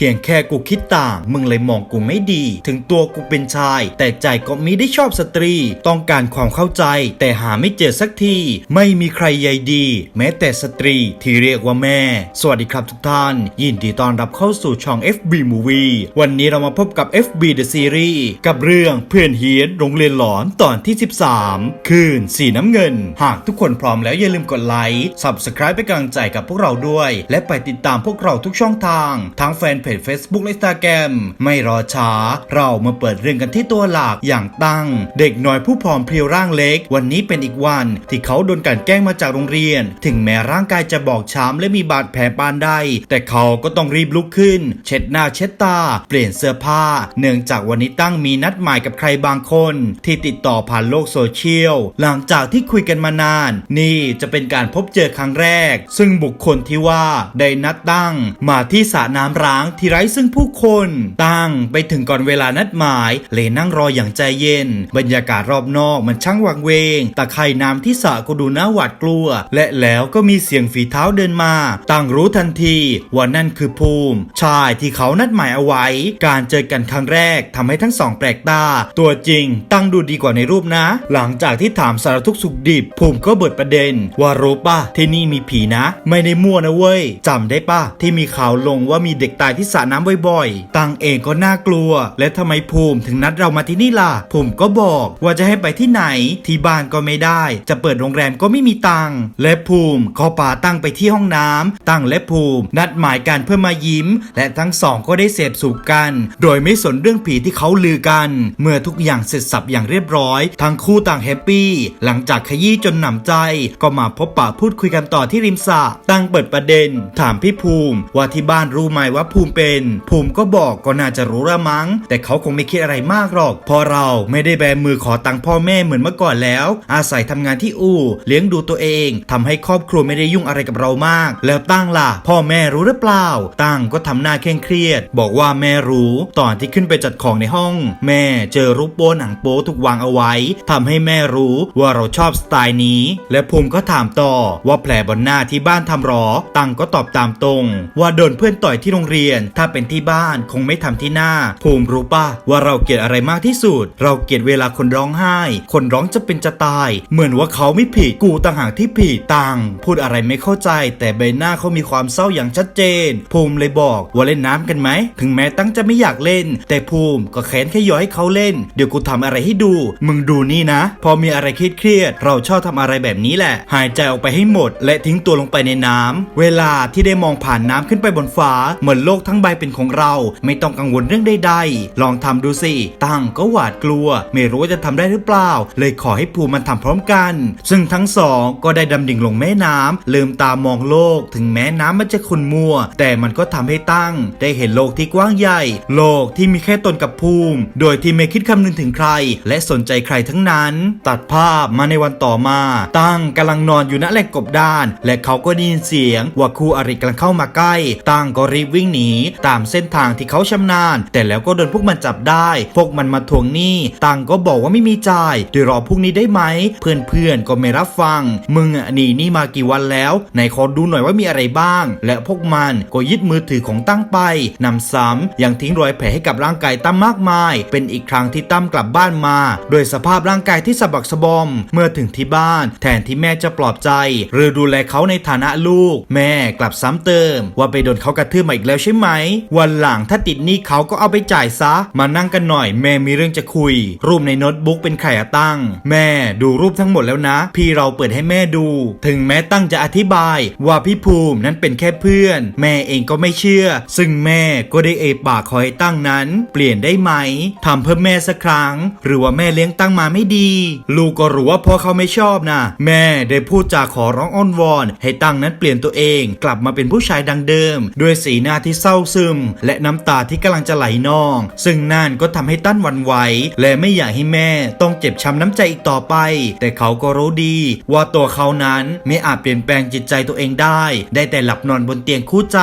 เพียงแค่กูคิดต่าง มึงเลยมองกูไม่ดี ถึงตัวกูเป็นชาย แต่ใจก็มิได้ชอบสตรี ต้องการความเข้าใจ แต่หาไม่เจอสักที ไม่มีใครใยดี แม้แต่สตรีที่เรียกว่าแม่ สวัสดีครับทุกท่าน ยินดีต้อนรับเข้าสู่ช่อง FB Movie วันนี้เรามาพบกับ FB The Series กับเรื่องเพื่อนเฮียนโรงเรียนหลอนตอนที่ 13 คืนสีน้ำเงิน หากทุกคนพร้อมแล้วอย่าลืมกดไลค์ Subscribe เป็นกำลังใจกับพวกเราด้วย และไปติดตามพวกเราทุกช่องทางทั้งแฟนเพจ Facebook และ Instagram ไม่รอช้า เรามาเปิดเรื่องกันที่ตัวหลักอย่างตั้ง เด็กน้อยผู้ผอมเพรียวร่างเล็ก วันนี้เป็นอีกวัน ที่เขาโดนกลันแกล้งมาจากโรงเรียน ถึงแม้ร่างกายจะบอบช้ำและมีบาดแผลปานใดแต่เขาก็ต้องรีบลุกขึ้น เช็ดหน้าเช็ดตา เปลี่ยนเสื้อผ้า เนื่องจากวันนี้ตั้งมีนัดหมายกับใครบางคน ที่ติดต่อผ่านโลกโซเชียลหลังจากที่คุยกันมานาน นี่จะเป็นการพบเจอครั้งแรก ซึ่งบุคคลที่ว่าได้นัดตั้งมาที่สระน้ำร้างที่ไร้ซึ่งผู้คนตั้งไปถึงก่อนเวลานัดหมายเลยนั่งรออย่างใจเย็น บรรยากาศรอบนอกมันช่างวังเวงตะไคร่น้ำที่สระก็ดูน่าหวาดกลัว และแล้วก็มีเสียงฝีเท้าเดินมา ตั้งรู้ทันทีว่านั่นคือภูมิ ชายที่เขานัดหมายเอาไว้ การเจอกันครั้งแรกทำให้ทั้งสองแปลกตา ตัวจริงตั้งดูดีกว่าในรูปนะ หลังจากที่ถามสารทุกสุขดิบ ภูมิก็เบิดประเด็น ว่ารู้ป่ะที่นี่มีผีนะ ไม่ได้มั่วนะเว้ยจำได้ป่ะที่มีข่าวลงว่ามีเด็กตายที่สระน้ำบ่อยๆ ตังเองก็น่ากลัว และทำไมภูมิถึงนัดเรามาที่นี่ล่ะ ภูมิก็บอกว่าจะให้ไปที่ไหน ที่บ้านก็ไม่ได้ จะเปิดโรงแรมก็ไม่มีตัง และภูมิขอป่าตั้งไปที่ห้องน้ำตั้งและภูมิ นัดหมายกันเพื่อมายิ้ม และทั้งสองก็ได้เสพสูบกัน โดยไม่สนเรื่องผีที่เขาลือกัน เมื่อทุกอย่างเสร็จสับอย่างเรียบร้อย ทั้งคู่ต่างแฮปปี้หลังจากขยี้จนหนำใจ ก็มาพบปะพูดคุยกันต่อที่ริมสระตั้งเปิดประเด็น ถามพี่ภูมิ ว่าที่บ้านรู้ไหมว่าภูมิเป็น ภูมิก็บอกก็น่าจะรู้ละมั้ง แต่เขาคงไม่คิดอะไรมากหรอกเพราะเราไม่ได้แบมือขอตังค์พ่อแม่เหมือนเมื่อก่อนแล้ว อาศัยทำงานที่อู่ เลี้ยงดูตัวเองทำให้ครอบครัวไม่ได้ยุ่งอะไรกับเรามาก แล้วตั้งล่ะ พ่อแม่รู้หรือเปล่า ตั้งก็ทำหน้าเคร่งเครียด บอกว่าแม่รู้ตอนที่ขึ้นไปจัดของในห้อง แม่เจอรูปโป้หนังโป๊ถูกวางเอาไว้ทำให้แม่รู้ว่าเราชอบสไตล์นี้ และภูมิก็ถามต่อว่าแผลบนหน้าที่บ้านทำหรอ ตั้งก็ตอบตามตรง ว่าโดนเพื่อนต่อยที่โรงเรียนถ้าเป็นที่บ้านคงไม่ทำที่หน้า ภูมิรู้ป่ะว่าเราเกลียดอะไรมากที่สุด เราเกลียดเวลาคนร้องไห้ คนร้องจะเป็นจะตาย เหมือนว่าเขาไม่ผิดกูต่างหากที่ผิดตังพูดอะไรไม่เข้าใจ แต่ใบหน้าเขามีความเศร้าอย่างชัดเจน ภูมิเลยบอกว่าเล่นน้ำกันไหม ถึงแม้ตั้งจะไม่อยากเล่น แต่ภูมิก็แค้นแค่ย้อยให้เขาเล่น เดี๋ยวกูทำอะไรให้ดู มึงดูนี่นะ พอมีอะไรเครียดๆเราชอบทำอะไรแบบนี้แหละ หายใจออกไปให้หมด และทิ้งตัวลงไปในน้ำเวลาที่ได้มองผ่านน้ำขึ้นไปบนฟ้าเหมือนโลกทั้งใบเป็นของเรา ไม่ต้องกังวลเรื่องใดๆ ลองทำดูสิ ตั้งก็หวาดกลัว ไม่รู้ว่าจะทำได้หรือเปล่า เลยขอให้ภูมิมันทำพร้อมกัน ซึ่งทั้งสองก็ได้ดำดิ่งลงแม่น้ำลืมตามองโลก ถึงแม้น้ำมันจะขุ่นมัว แต่มันก็ทำให้ตั้ง ได้เห็นโลกที่กว้างใหญ่ โลกที่มีแค่ตนกับภูมิ โดยที่ไม่คิดคำนึงถึงใคร และสนใจใครทั้งนั้น ตัดภาพมาในวันต่อมา ตั้งกำลังนอนอยู่ณแหล่งกบดาน และเขาก็ได้ยินเสียงว่าครูอริกำลังเข้ามาใกล้ ตั้งก็รีบวิ่งหนีตามเส้นทางที่เขาชำนาญ แต่แล้วก็โดนพวกมันจับได้ พวกมันมาทวงหนี้ตังก็บอกว่าไม่มีจ่ายเดี๋ยรอพรุ่งนี้ได้ไหม เพื่อนๆก็ไม่รับฟัง มึงอะหนีนี่มากี่วันแล้วไหนขอดูหน่อยว่ามีอะไรบ้าง และพวกมันก็ยึดมือถือของตั้งไปนำซ้ำยังทิ้งรอยแผลให้กับร่างกายตั้มมากมาย เป็นอีกครั้งที่ตั้มกลับบ้านมา โดยสภาพร่างกายที่สะบักสะบอม เมื่อถึงที่บ้าน แทนที่แม่จะปลอบใจ หรือดูแลเขาในฐานะลูก แม่กลับซ้ำเติม ว่าไปโดนเขากระทืบมาอีกแล้วใช่ไหมวันหลังถ้าติดหนี้เขาก็เอาไปจ่ายซะ มานั่งกันหน่อย แม่มีเรื่องจะคุย รูปในโน้ตบุ๊กเป็นใครตั้ง แม่ดูรูปทั้งหมดแล้วนะ พี่เราเปิดให้แม่ดู ถึงแม้ตั้งจะอธิบายว่าพี่ภูมินั้นเป็นแค่เพื่อน แม่เองก็ไม่เชื่อ ซึ่งแม่ก็ได้เอปากขอให้ตั้งนั้น เปลี่ยนได้ไหมทำเพื่อแม่สักครั้ง หรือว่าแม่เลี้ยงตั้งมาไม่ดี ลูกก็รู้ว่าพ่อเขาไม่ชอบนะแม่ได้พูดจาขอร้องอ้อนวอน ให้ตั้งนั้นเปลี่ยนตัวเอง กลับมาเป็นผู้ชายดังเดิม ด้วยสีหน้าที่เศร้าซึม และน้ำตาที่กำลังจะไหลนอง ซึ่งนั่นก็ทำให้ตั้นวันไหว และไม่อยากให้แม่ต้องเจ็บช้ำน้ำใจอีกต่อไป แต่เขาก็รู้ดี ว่าตัวเขานั้นไม่อาจเปลี่ยนแปลงจิตใจตัวเองได้ ได้แต่หลับนอนบนเตียงคู่ใจ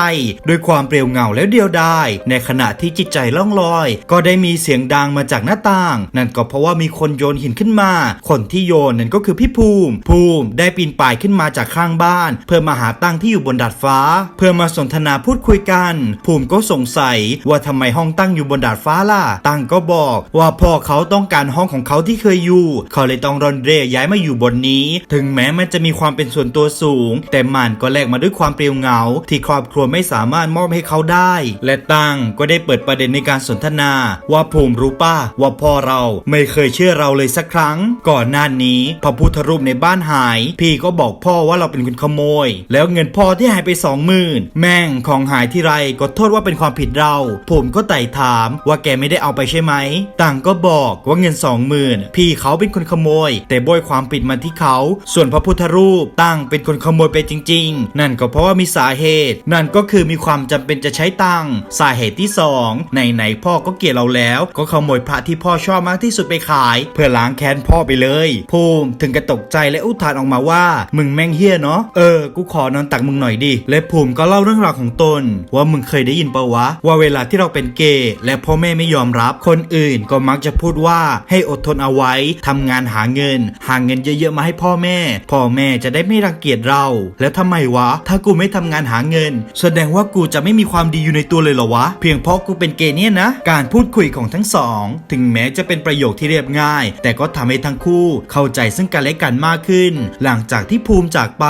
ด้วยความเปลี่ยวเหงาแล้วเดียวดายในขณะที่จิตใจล่องลอย ก็ได้มีเสียงดังมาจากหน้าต่าง นั่นก็เพราะว่ามีคนโยนหินขึ้นมา คนที่โยนนั่นก็คือพี่ภูมิ ภูมิได้ปีนป่ายขึ้นมาจากข้างบ้าน เพื่อมาหาตั้งที่อยู่บนดาดฟ้า เพื่อมาสนทนาพูดคุยกันภูมิก็สงสัยว่าทำไมห้องตั้งอยู่บนดาดฟ้าล่ะ ตั้งก็บอก ว่าพ่อเขาต้องการห้องของเขาที่เคยอยู่ เขาเลยต้องรอนเร่ย้ายมาอยู่บนนี้ ถึงแม้มันจะมีความเป็นส่วนตัวสูง แต่มันก็แลกมาด้วยความเปลี่ยวเหงา ที่ครอบครัวไม่สามารถมอบให้เขาได้ และตั้งก็ได้เปิดประเด็นในการสนทนา ว่าภูมิรู้ป่ะว่าพ่อเราไม่เคยเชื่อเราเลยสักครั้ง ก่อนหน้านี้พระพุทธรูปในบ้านหาย พี่ก็บอกพ่อว่าเราเป็นคนขโมย แล้วเงินพ่อที่หายไปสองหมื่นแม่งของหายที่ไรก็โทษว่าเป็นความผิดเรา ผมก็ไต่ถามว่าแกไม่ได้เอาไปใช่ไหม ต่างก็บอกว่าเงินสองหมื่นพี่เขาเป็นคนขโมย แต่โบยความผิดมาที่เขา ส่วนพระพุทธรูปตั้งเป็นคนขโมยไปจริง ๆ นั่นก็เพราะว่ามีสาเหตุ นั่นก็คือมีความจำเป็นจะใช้ตังสาเหตุที่สองไหนๆพ่อก็เกลียดเราแล้ว ก็ขโมยพระที่พ่อชอบมากที่สุดไปขาย เพื่อล้างแค้นพ่อไปเลยภูมิถึงกระตกใจและอุทานออกมาว่า มึงแม่งเฮี้ยเนาะเออกูขอนอนตักมึงหน่อยดิและภูมิก็เล่าเรื่องราวของตน ว่ามึงเคยได้ยินปะวะ ว่าเวลาที่เราเป็นเกย์และพ่อแม่ไม่ยอมรับคนอื่นก็มักจะพูดว่าให้อดทนเอาไว้ทำงานหาเงิน หาเงินเยอะๆมาให้พ่อแม่ พ่อแม่จะได้ไม่รังเกียจเรา แล้วทำไมวะ ถ้ากูไม่ทำงานหาเงิน แสดงว่ากูจะไม่มีความดีอยู่ในตัวเลยเหรอวะ เพียงเพราะกูเป็นเกย์เนี่ยนะ การพูดคุยของทั้งสอง ถึงแม้จะเป็นประโยคที่เรียบง่าย แต่ก็ทำให้ทั้งคู่เข้าใจซึ่งกันและกันมากขึ้น หลังจากที่ภูมิจากไป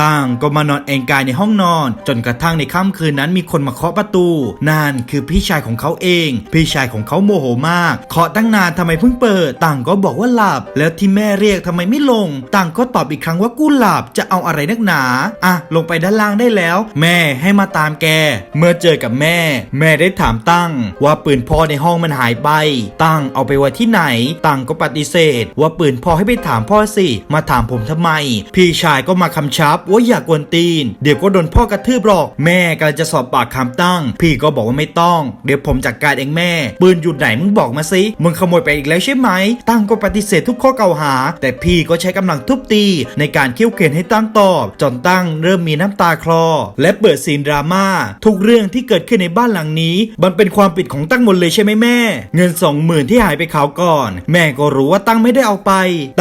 ต่างก็มานอนเองกายในห้องนอน จนกระทั่งในค่ำคืนนั้นมีคนมาเคาะประตูนั่นคือพี่ชายของเขาเอง พี่ชายของเขาโมโหมากเคาะตั้งนานทำไมเพิ่งเปิด ต่างก็บอกว่าหลับ แล้วที่แม่เรียกทำไมไม่ลง ต่างก็ตอบอีกครั้งว่ากูหลับจะเอาอะไรนักหนาอะลงไปด้านล่างได้แล้ว แม่ให้มาตามแก เมื่อเจอกับแม่ แม่ได้ถามตั้ง ว่าปืนพ่อในห้องมันหายไป ตั้งเอาไปไว้ที่ไหน ตั้งก็ปฏิเสธ ว่าปืนพ่อให้ไปถามพ่อสิ มาถามผมทำไม พี่ชายก็มาคำชับว่าอย่ากวนตีน เดี๋ยวก็โดนพ่อกระทืบหรอก แม่กำลังจะสอบปากคำตั้ง พี่ก็บอกว่าไม่ต้อง เดี๋ยวผมจัดการเองแม่ ปืนอยู่ไหนมึงบอกมาสิมึงขโมยไปอีกแล้วใช่ไหม ตั้งก็ปฏิเสธทุกข้อกล่าวหา แต่พี่ก็ใช้กำลังทุบตี ในการเคี่ยวเข็นให้ตั้งตอบจนตั้งเริ่มมีน้ำตาคลอ และเปิดซีนดราม่าทุกเรื่องที่เกิดขึ้นในบ้านหลังนี้ มันเป็นความผิดของตั้งหมดเลยใช่ไหมแม่ เงินสองหมื่นที่หายไปเขาวก่อน แม่ก็รู้ว่าตั้งไม่ได้เอาไป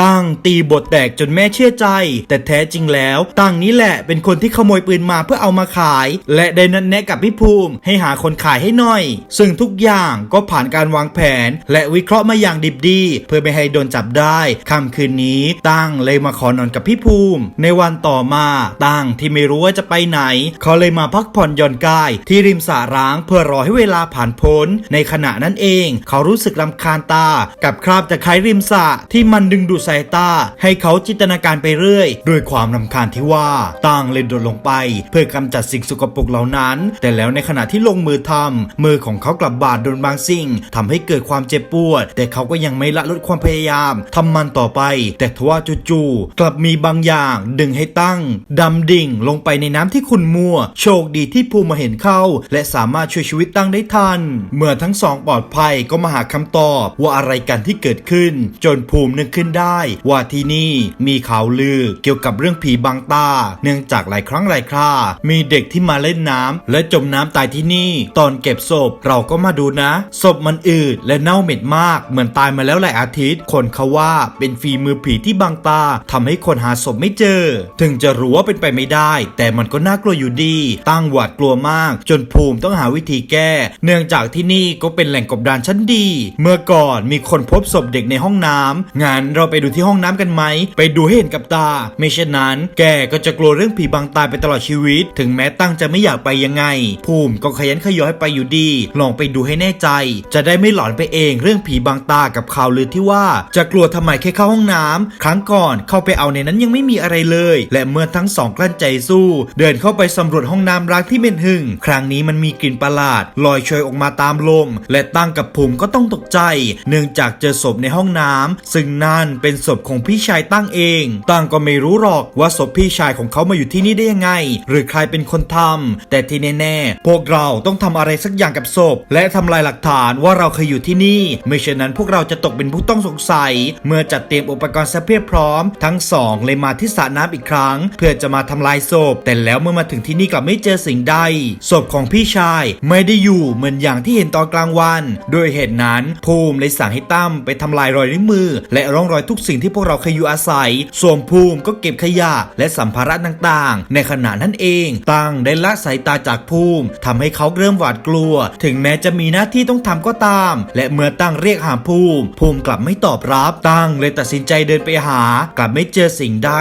ตั้งตีบทแตกจนแม่เชื่อใจ แต่แท้จริงแล้ว ตั้งนี้แหละเป็นคนที่ขโมยปืนมาเพื่อเอามาขาย และได้นัดแนะกับพี่ภูมิให้หาคนขายให้หน่อย ซึ่งทุกอย่างก็ผ่านการวางแผน และวิเคราะห์มาอย่างดิบดี เพื่อไม่ให้โดนจับได้ค่ำคืนนี้ตั้งเลยมาขอนอนกับพี่ภูมิ ในวันต่อมาตั้งที่ไม่รู้ว่าจะไปไหนเขาเลยมาพักผ่อนหย่อนกาย ที่ริมสระร้างเพื่อรอให้เวลาผ่านพ้น ในขณะนั้นเอง เขารู้สึกลำคาญตา กับคราบตะไคร้ริมสระที่มันดึงดูดสายตา ให้เขาจินตนาการไปเรื่อยด้วยความลำคาญที่ว่าตั้งเลยโดดลงไป เพื่อกำจัดสิ่งสกปรกเหล่านั้น แต่แล้วในขณะที่ลงมือทำมือของเขากลับบาดโดนบางสิ่งทำให้เกิดความเจ็บปวด แต่เขาก็ยังไม่ละลดความพยายามทำมันต่อไป แต่ทว่าจู่ๆกลับมีบางอย่าง ดึงให้ตั้งดำดิ่งลงไปในน้ำที่ขุ่นมัว โชคดีที่ภูมิมาเห็นเข้า และสามารถช่วยชีวิตตั้งได้ทัน เมื่อทั้งสองปลอดภัยก็มาหาคำตอบว่าอะไรกันที่เกิดขึ้น จนภูมินึกขึ้นได้ ว่าที่นี่มีข่าวลือเกี่ยวกับเรื่องผีบางตา เนื่องจากหลายครั้งหลายครา มีเด็กที่มาเล่นน้ำและจมน้ำตายที่นี่ ตอนเก็บศพเราก็มาดูนะ ศพมันอืดและเน่าเหม็นมาก เหมือนตายมาแล้วหลายอาทิตย์ คนเขาว่าเป็นฝีมือผีที่บางตาทำให้คนหาศพไม่เจอ ถึงจะรู้ว่าเป็นไปไม่ได้ แต่มันก็น่ากลัวอยู่ดี ตั้งหวาดกลัวมาก จนภูมิต้องหาวิธีแก้ เนื่องจากที่นี่ก็เป็นแหล่งกบดานชั้นดี เมื่อก่อนมีคนพบศพเด็กในห้องน้ำงั้นเราไปดูที่ห้องน้ำกันไหม ไปดูให้เห็นกับตา ไม่เช่นนั้น แกก็จะกลัวเรื่องผีบางตาไปตลอดชีวิต ถึงแม้ตั้งจะไม่อยากไปยังไงภูมิก็ขยันขยอให้ไปอยู่ดี ลองไปดูให้แน่ใจ จะได้ไม่หลอนไปเองเรื่องผีบางตากับข่าวลือที่ว่า จะกลัวทำไมแค่เข้าห้องน้ำครั้งก่อนเข้าไปเอาในนั้นยังไม่มีอะไรเลย และเมื่อทั้งสองกลั้นใจสู้ เดินเข้าไปสำรวจห้องน้ำร้างที่เป็นหึ่งครั้งนี้มันมีกลิ่นประหลาดลอยโชยออกมาตามลม และตั้งกับภูมิก็ต้องตกใจ เนื่องจากเจอศพในห้องน้ำซึ่งนั่นเป็นศพของพี่ชายตั้งเอง ตั้งก็ไม่รู้หรอกว่าศพพี่ชายของเขามาอยู่ที่นี่ได้ยังไง หรือใครเป็นคนทำแต่ที่แน่ๆพวกเราต้องทำอะไรสักอย่างกับศพ และทำลายหลักฐานว่าเราเคยอยู่ที่นี่ ไม่เช่นนั้นพวกเราจะตกเป็นผู้ต้องสงสัย เมื่อจัดเตรียมอุปกรณ์สเพียบพร้อม ทั้งสองเลยมาที่สระน้ำอีกครั้ง เพื่อจะมาทำลายศพ แต่แล้วเมื่อมาถึงที่นี่กลับไม่เจอสิ่งใดศพของพี่ชายไม่ได้อยู่เหมือนอย่างที่เห็นตอนกลางวันด้วยเหตุนั้นภูมิเลยสั่งให้ตั้มไปทำลายรอยนิ้วมือ และร่องรอยทุกสิ่งที่พวกเราเคยอยู่อาศัย ส่วนภูมิก็เก็บขยะและสัมภาระต่างๆ ในขณะนั้นเอง ตั้งได้ละสายตาจากภูมิทำให้เขาเริ่มหวาดกลัว ถึงแม้จะมีหน้าที่ต้องทำก็ตาม และเมื่อตั้งเรียกหาภูมิ ภูมิกลับไม่ตอบรับตั้งเลยตัดสินใจเดินไปหา กลับไม่เจอสิ่งใด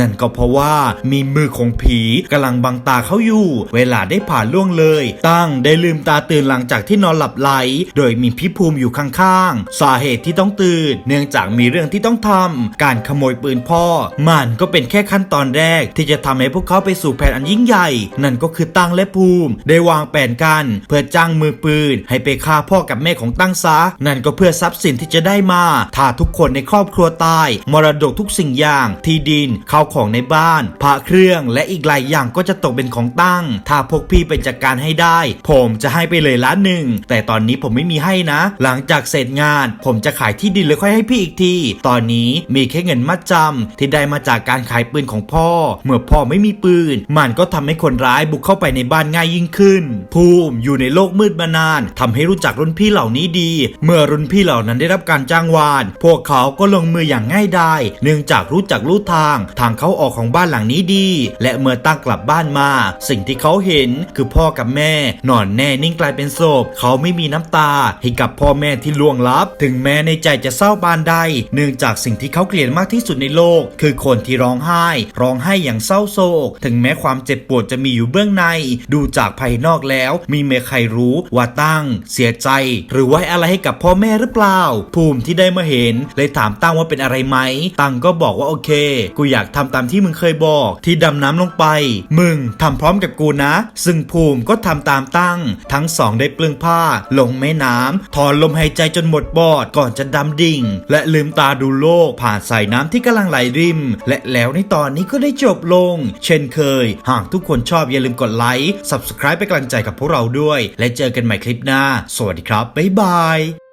นั่นก็เพราะว่ามีมือของผีกำลังบังตาเขาอยู่ เวลาได้ผ่านล่วงเลย ตั้งได้ลืมตาตื่นหลังจากที่นอนหลับไหล โดยมีพี่ภูมิอยู่ข้างๆ สาเหตุที่ต้องตื่น เนื่องจากมีเรื่องที่ต้องทำการขโมยปืนพ่อ มันก็เป็นแค่ขั้นตอนแรกที่จะทำให้พวกเขาไปสู่แผนอันยิ่งใหญ่ นั่นก็คือตั้งและภูมิ ได้วางแผนกัน เพื่อจ้างมือปืน ให้ไปฆ่าพ่อกับแม่ของตั้งซะนั่นก็เพื่อทรัพย์สินที่จะได้มา ถ้าทุกคนในครอบครัวตาย มรดกทุกสิ่งอย่าง ที่ดินข้าวของในบ้านพระเครื่องและอีกหลายอย่างก็จะตกเป็นของตั้ง ถ้าพวกพี่ไปจัดการให้ได้ ผมจะให้ไปเลยล้านหนึ่งแต่ตอนนี้ผมไม่มีให้นะ หลังจากเสร็จงาน ผมจะขายที่ดินเลยค่อยให้พี่อีกที ตอนนี้มีแค่เงินมัดจำที่ได้มาจากการขายปืนของพ่อ เมื่อพ่อไม่มีปืน มันก็ทำให้คนร้ายบุกเข้าไปในบ้านง่ายยิ่งขึ้นภูมิอยู่ในโลกมืดมานานทำให้รู้จักรุ่นพี่เหล่านี้ดี เมื่อรุ่นพี่เหล่านั้นได้รับการจ้างวาน พวกเขาก็ลงมืออย่างง่ายดายเนื่องจากรู้จักรู้ทาง ทางเข้าออกของบ้านหลังนี้ดี และเมื่อตั้งกลับบ้านมา สิ่งที่เขาเห็นคือพ่อกับแม่ นอนแน่นิ่งกลายเป็นศพ เขาไม่มีน้ำตา ให้กับพ่อแม่ที่ล่วงลับ ถึงแม้ในใจจะเศร้าปานใด เนื่องจากสิ่งที่เขาเกลียดมากที่สุดในโลก คือคนที่ร้องไห้ ร้องไห้อย่างเศร้าโศก ถึงแม้ความเจ็บปวดจะมีอยู่เบื้องใน ดูจากภายนอกแล้ว มีเมใครรู้ว่าตั้ง เสียใจ หรือไว้อะไรให้กับพ่อแม่หรือเปล่า ภูมิที่ได้มาเห็น เลยถามตั้งว่าเป็นอะไรไหม ตั้งก็บอกว่าโอเค กูอยากทำตามที่มึงเคยบอก ที่ดำน้ำลงไป มึงทำพร้อมกับกูนะ ซึ่งภูมิก็ทำตามตั้ง ทั้งสองได้เปลืองผ้า ลงแม่น้ำถอนลมหายใจจนหมดบอด ก่อนจะดำดิ่ง และลืมตาดูโลก ผ่านสายน้ำที่กำลังไหลริม และแล้วในตอนนี้ก็ได้จบลง เช่นเคย หากทุกคนชอบอย่าลืมกดไลค์ subscribe เปนกำลังใจกับพวกเราด้วย และเจอกันใหม่คลิปหน้า สวัสดีครับ บ๊ายบาย